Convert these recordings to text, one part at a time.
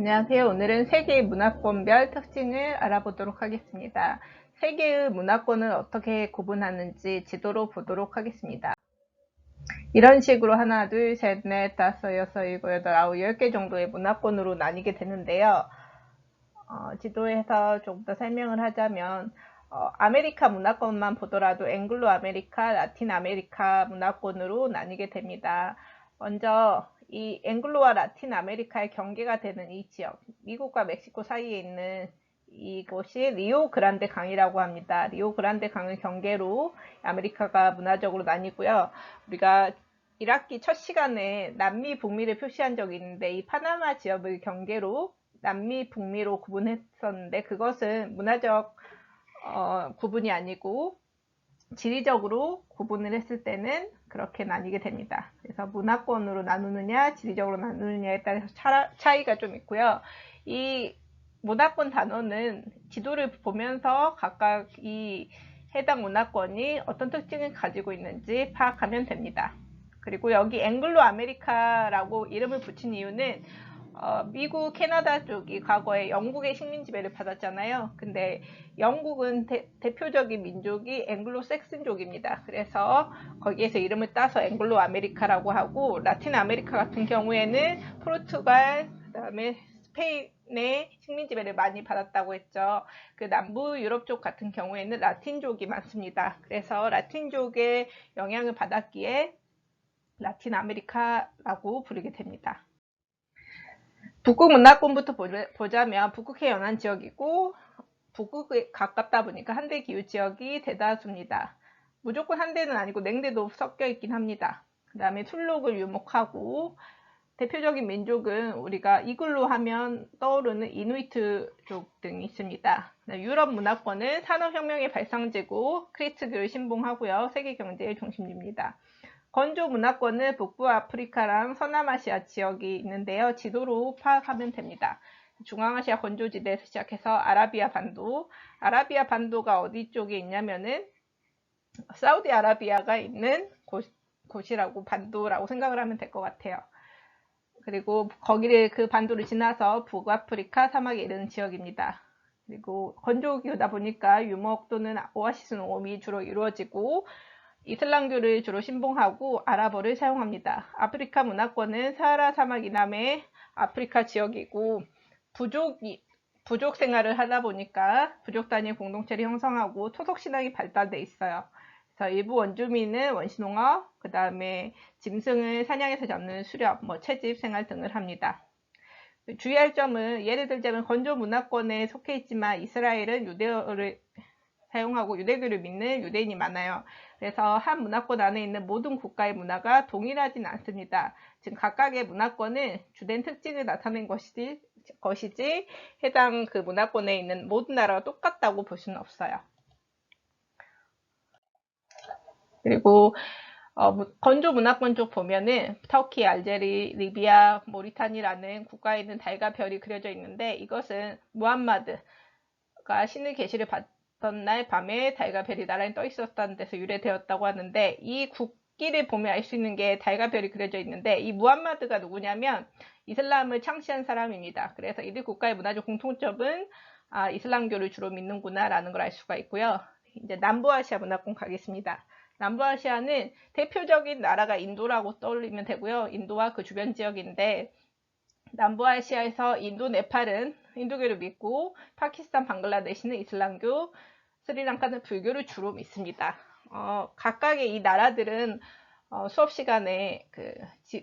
안녕하세요. 오늘은 세계의 문화권별 특징을 알아보도록 하겠습니다. 세계의 문화권을 어떻게 구분하는지 지도로 보도록 하겠습니다. 이런 식으로 하나, 둘, 셋, 넷, 다섯, 여섯, 일곱, 여덟, 아홉, 열 개 정도의 문화권으로 나뉘게 되는데요. 어, 지도에서 좀더 설명을 하자면 어, 아메리카 문화권만 보더라도 앵글로 아메리카, 라틴 아메리카 문화권으로 나뉘게 됩니다. 먼저 이 앵글로와 라틴 아메리카의 경계가 되는 이 지역, 미국과 멕시코 사이에 있는 이곳이 리오 그란데 강이라고 합니다. 리오 그란데 강을 경계로 아메리카가 문화적으로 나뉘고요. 우리가 1학기 첫 시간에 남미, 북미를 표시한 적이 있는데 이 파나마 지역을 경계로 남미, 북미로 구분했었는데 그것은 문화적 어, 구분이 아니고 지리적으로 구분을 했을 때는 그렇게 나뉘게 됩니다. 그래서 문화권으로 나누느냐, 지리적으로 나누느냐에 따라서 차, 이가 좀 있고요. 이 문화권 단어는 지도를 보면서 각각 이 해당 문화권이 어떤 특징을 가지고 있는지 파악하면 됩니다. 그리고 여기 앵글로 아메리카라고 이름을 붙인 이유는 어, 미국, 캐나다 쪽이 과거에 영국의 식민 지배를 받았잖아요. 근데 영국은 대, 표적인 민족이 앵글로 섹슨족입니다. 그래서 거기에서 이름을 따서 앵글로 아메리카라고 하고 라틴 아메리카 같은 경우에는 포르투갈, 그다음에 스페인의 식민 지배를 많이 받았다고 했죠. 그 남부 유럽 쪽 같은 경우에는 라틴족이 많습니다. 그래서 라틴족의 영향을 받았기에 라틴 아메리카라고 부르게 됩니다. 북극 문화권부터 보자면 북극해 연안 지역이고 북극에 가깝다 보니까 한대 기후 지역이 대다수입니다. 무조건 한대는 아니고 냉대도 섞여 있긴 합니다. 그 다음에 술록을 유목하고 대표적인 민족은 우리가 이글로 하면 떠오르는 이누이트족 등이 있습니다. 유럽 문화권은 산업혁명의 발상지고 크리트교를 신봉하고요. 세계 경제의 중심지입니다. 건조 문화권은 북부 아프리카랑 서남아시아 지역이 있는데요. 지도로 파악하면 됩니다. 중앙아시아 건조지대에서 시작해서 아라비아 반도, 아라비아 반도가 어디 쪽에 있냐면은 사우디아라비아가 있는 곳, 곳이라고 반도라고 생각을 하면 될 것 같아요. 그리고 거기를 그 반도를 지나서 북아프리카 사막에 이르는 지역입니다. 그리고 건조기후다 보니까 유목 또는 오아시스 농업이 주로 이루어지고 이슬람교를 주로 신봉하고 아랍어를 사용합니다. 아프리카 문화권은 사하라 사막 이남의 아프리카 지역이고 부족이 부족 생활을 하다 보니까 부족 단위 공동체를 형성하고 토속 신앙이 발달돼 있어요. 그래서 일부 원주민은 원시농업, 그 다음에 짐승을 사냥해서 잡는 수렵, 뭐 채집 생활 등을 합니다. 주의할 점은 예를 들자면 건조 문화권에 속해 있지만 이스라엘은 유대어를 사용하고 유대교를 믿는 유대인이 많아요. 그래서 한 문화권 안에 있는 모든 국가의 문화가 동일하진 않습니다. 지금 각각의 문화권은 주된 특징을 나타낸 것이지, 것이지 해당 그 문화권에 있는 모든 나라가 똑같다고 볼 수는 없어요. 그리고 어, 건조 문화권 쪽 보면은 터키, 알제리, 리비아, 모리타니라는 국가에 있는 달과 별이 그려져 있는데 이것은 무함마드가 신의 계시를 받 날 밤에 달과 별이 나란히 떠 있었다는 데서 유래되었다고 하는데 이 국기를 보면 알 수 있는 게 달과 별이 그려져 있는데 이 무함마드가 누구냐면 이슬람을 창시한 사람입니다. 그래서 이들 국가의 문화적 공통점은 아, 이슬람교를 주로 믿는구나 라는 걸 알 수가 있고요. 이제 남부아시아 문화권 가겠습니다. 남부아시아는 대표적인 나라가 인도라고 떠올리면 되고요. 인도와 그 주변 지역인데 남부아시아에서 인도, 네팔은 힌두교를 믿고 파키스탄, 방글라데시는 이슬람교, 스리랑카는 불교를 주로 믿습니다. 어, 각각의 이 나라들은 어, 수업 시간에 그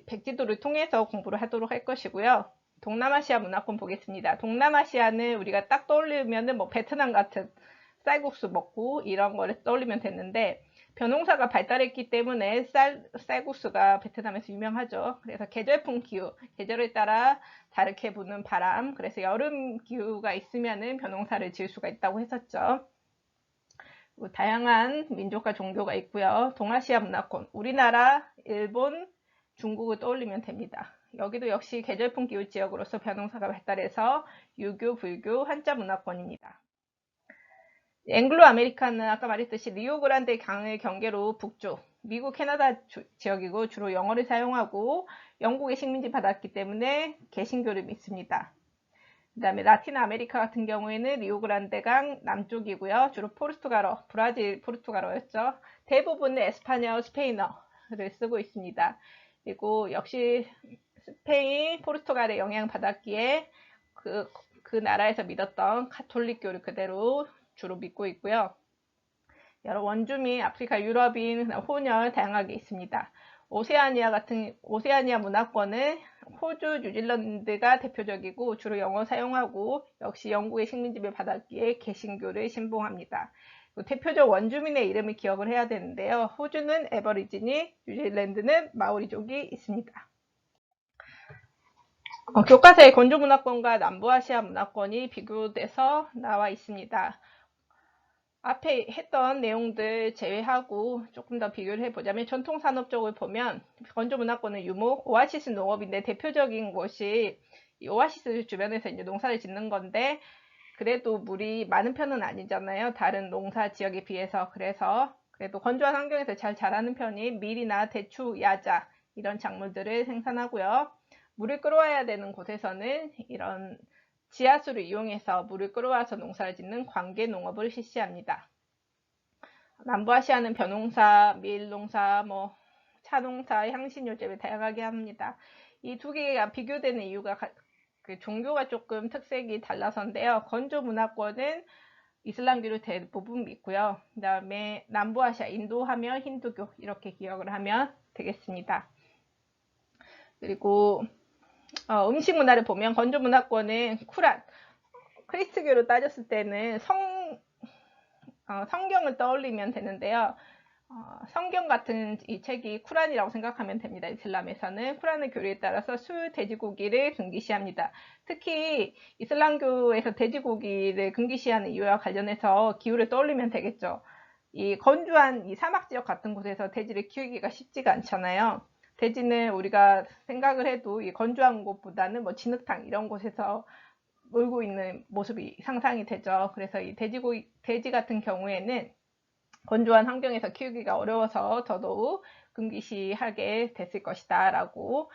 백지도를 통해서 공부를 하도록 할 것이고요. 동남아시아 문화권 보겠습니다. 동남아시아는 우리가 딱 떠올리면은 뭐 베트남 같은 쌀국수 먹고 이런 거를 떠올리면 되는데 벼농사가 발달했기 때문에 쌀, 쌀국수가 베트남에서 유명하죠. 그래서 계절풍 기후, 계절에 따라 다르게 부는 바람, 그래서 여름 기후가 있으면은 벼농사를 지을 수가 있다고 했었죠. 다양한 민족과 종교가 있고요. 동아시아 문화권, 우리나라, 일본, 중국을 떠올리면 됩니다. 여기도 역시 계절풍 기후 지역으로서 벼농사가 발달해서 유교, 불교, 한자 문화권입니다. 앵글로 아메리카는 아까 말했듯이 리오그란데 강의 경계로 북쪽, 미국, 캐나다 주, 지역이고 주로 영어를 사용하고 영국의 식민지 받았기 때문에 개신교를 믿습니다. 그 다음에 라틴 아메리카 같은 경우에는 리오그란데강 남쪽이고요. 주로 포르투갈어, 브라질 포르투갈어였죠. 대부분은 에스파냐어, 스페인어를 쓰고 있습니다. 그리고 역시 스페인, 포르투갈에 영향 받았기에 그, 그 나라에서 믿었던 카톨릭교를 그대로 주로 믿고 있고요. 여러 원주민, 아프리카 유럽인, 혼혈 다양하게 있습니다. 오세아니아 같은 오세아니아 문화권은 호주, 뉴질랜드가 대표적이고 주로 영어 사용하고 역시 영국의 식민지배 받았기에 개신교를 신봉합니다. 대표적 원주민의 이름을 기억을 해야 되는데요. 호주는 에버리지니, 뉴질랜드는 마오리족이 있습니다. 어, 교과서의 건조 문화권과 남부아시아 문화권이 비교돼서 나와 있습니다. 앞에 했던 내용들 제외하고 조금 더 비교를 해보자면 전통 산업 쪽을 보면 건조 문화권은 유목, 오아시스 농업인데 대표적인 곳이 오아시스 주변에서 이제 농사를 짓는 건데 그래도 물이 많은 편은 아니잖아요. 다른 농사 지역에 비해서 그래서 그래도 건조한 환경에서 잘 자라는 편이 밀이나 대추, 야자 이런 작물들을 생산하고요. 물을 끌어와야 되는 곳에서는 이런 지하수를 이용해서 물을 끌어와서 농사를 짓는 관계 농업을 실시합니다. 남부아시아는 벼농사, 밀농사, 뭐 차농사, 향신료재배 다양하게 합니다. 이 두 개가 비교되는 이유가 그 종교가 조금 특색이 달라서인데요. 건조 문화권은 이슬람교를 대부분 믿고요. 그 다음에 남부아시아, 인도 하면 힌두교 이렇게 기억을 하면 되겠습니다. 그리고 어, 음식 문화를 보면 건조 문화권은 쿨한 크리스교로 따졌을 때는 성 어, 성경을 떠올리면 되는데요. 어, 성경 같은 이 책이 쿠란이라고 생각하면 됩니다. 이슬람에서는 쿠란의 교리에 따라서 술, 돼지고기를 금기시합니다. 특히 이슬람교에서 돼지고기를 금기시하는 이유와 관련해서 기후를 떠올리면 되겠죠. 이 건조한 이 사막 지역 같은 곳에서 돼지를 키우기가 쉽지가 않잖아요. 돼지는 우리가 생각을 해도 이 건조한 곳보다는 뭐 진흙탕 이런 곳에서 놀고 있는 모습이 상상이 되죠. 그래서 이 돼지고기, 돼지 같은 경우에는 건조한 환경에서 키우기가 어려워서 더더욱 금기시하게 됐을 것이다 라고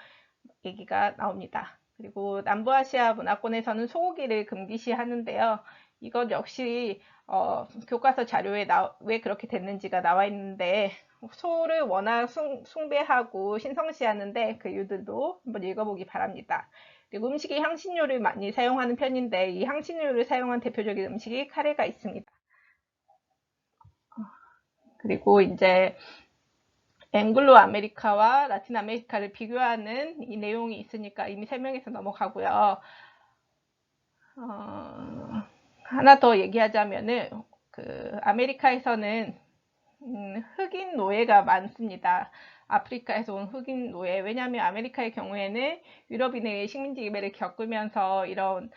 얘기가 나옵니다. 그리고 남부아시아 문화권에서는 소고기를 금기시 하는데요. 이것 역시 어, 교과서 자료에 나, 왜 그렇게 됐는지가 나와 있는데 소를 워낙 숭, 숭배하고 신성시하는데 그 이유들도 한번 읽어보기 바랍니다. 그리고 음식에 향신료를 많이 사용하는 편인데 이 향신료를 사용한 대표적인 음식이 카레가 있습니다. 그리고 이제 앵글로 아메리카와 라틴 아메리카를 비교하는 이 내용이 있으니까 이미 설명해서 넘어가고요. 어, 하나 더 얘기하자면은 그 아메리카에서는 음, 흑인 노예가 많습니다. 아프리카에서 온 흑인 노예. 왜냐하면 아메리카의 경우에는 유럽인의 식민지 지배를 겪으면서 이런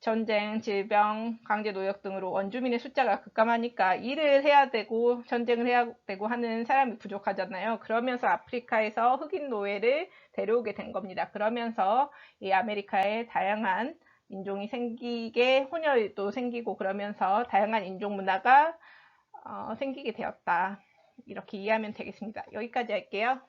전쟁, 질병, 강제 노역 등으로 원주민의 숫자가 급감하니까 일을 해야 되고 전쟁을 해야 되고 하는 사람이 부족하잖아요. 그러면서 아프리카에서 흑인 노예를 데려오게 된 겁니다. 그러면서 이 아메리카에 다양한 인종이 생기게 혼혈도 생기고 그러면서 다양한 인종 문화가 어, 생기게 되었다. 이렇게 이해하면 되겠습니다. 여기까지 할게요.